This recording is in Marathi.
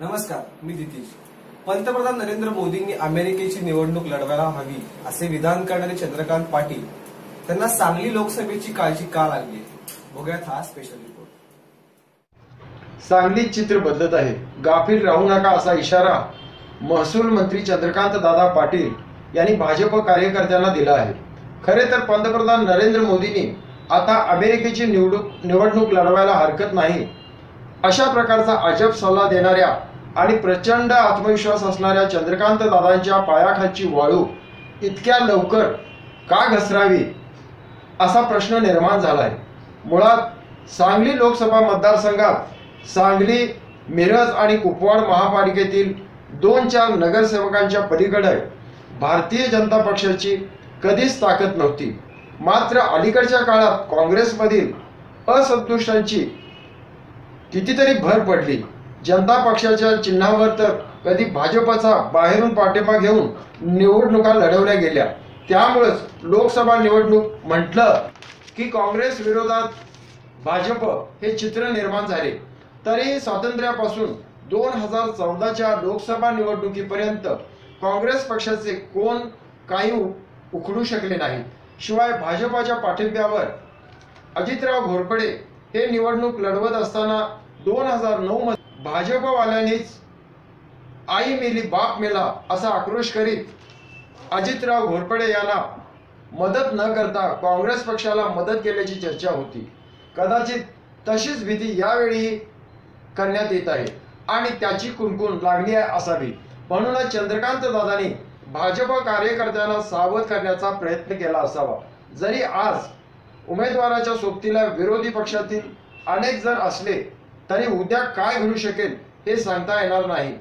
नमस्कार मी दितीश. पंतप्रधान नरेंद्र मोदींनी अमेरिकेची निवडणूक लढवायला हवी असे विधान करणारे चंद्रकांत पाटील. त्यांना सांगली लोकसभेची काळजी का लागली? बघूयात हा स्पेशल रिपोर्ट सांगलीत चित्र बदलत आहे. गाफील राहू नका असा इशारा महसूल मंत्री चंद्रकांत दादा पाटील यांनी भाजप कार्यकर्त्यांना दिला आहे. खरे तर पंतप्रधान नरेंद्र मोदींनी आता अमेरिकेची निवडणूक निवडणूक लढवायला हरकत नाही. अशा प्रकारचा अजब सल्ला देणाऱ्या आणि प्रचंड आत्मविश्वास असणाऱ्या चंद्रकांत दादांच्या पायाखालची वाळू इतक्या लवकर का घसरावी असा प्रश्न निर्माण झालाय. मुळात सांगली लोकसभा मतदारसंघात सांगली मिरज आणि कुपवाड महापालिकेतील दोन चार नगरसेवकांच्या पलीकडे भारतीय जनता पक्षाची कधीच ताकद नव्हती. मात्र अलीकडच्या काळात काँग्रेसमधील असंतुष्टांची कितीतरी भर पडली. जनता पक्षाच्या चिन्हावर तर कधी भाजपचा बाहेरून पाठिंबा घेऊन निवडणुका लढवल्या गेल्या. त्यामुळेच लोकसभा निवडणूक म्हटलं की काँग्रेस विरोधात भाजप हे चित्र निर्माण झाले. तरी स्वातंत्र्यापासून दोन हजार चौदाच्या लोकसभा निवडणुकीपर्यंत काँग्रेस पक्षाचे कोण काही उखडू शकले नाही शिवाय भाजपाच्या पाठिंब्यावर अजितराव घोरपडे हे निवडणूक लढवत असताना दोन हजार नऊ मध्ये भाजपवाल्यांनीच आई मेली बाप मेला असा आक्रोश करीत अजितराव घोरपडे यांना मदत न करता काँग्रेस पक्षाला मदत केल्याची चर्चा होती. कदाचित तशीच भीती यावेळी करण्यात येत आहे आणि त्याची कुणकुण लागली आहे असावी. म्हणूनच चंद्रकांत दादांनी भाजप कार्यकर्त्यांना सावध करण्याचा प्रयत्न केला असावा. जरी आज उमेदवाराच्या सोबतीला विरोधी पक्षातील अनेक जण असले तरी उद्या काय घडू शकेल हे सांगता येणार नाही.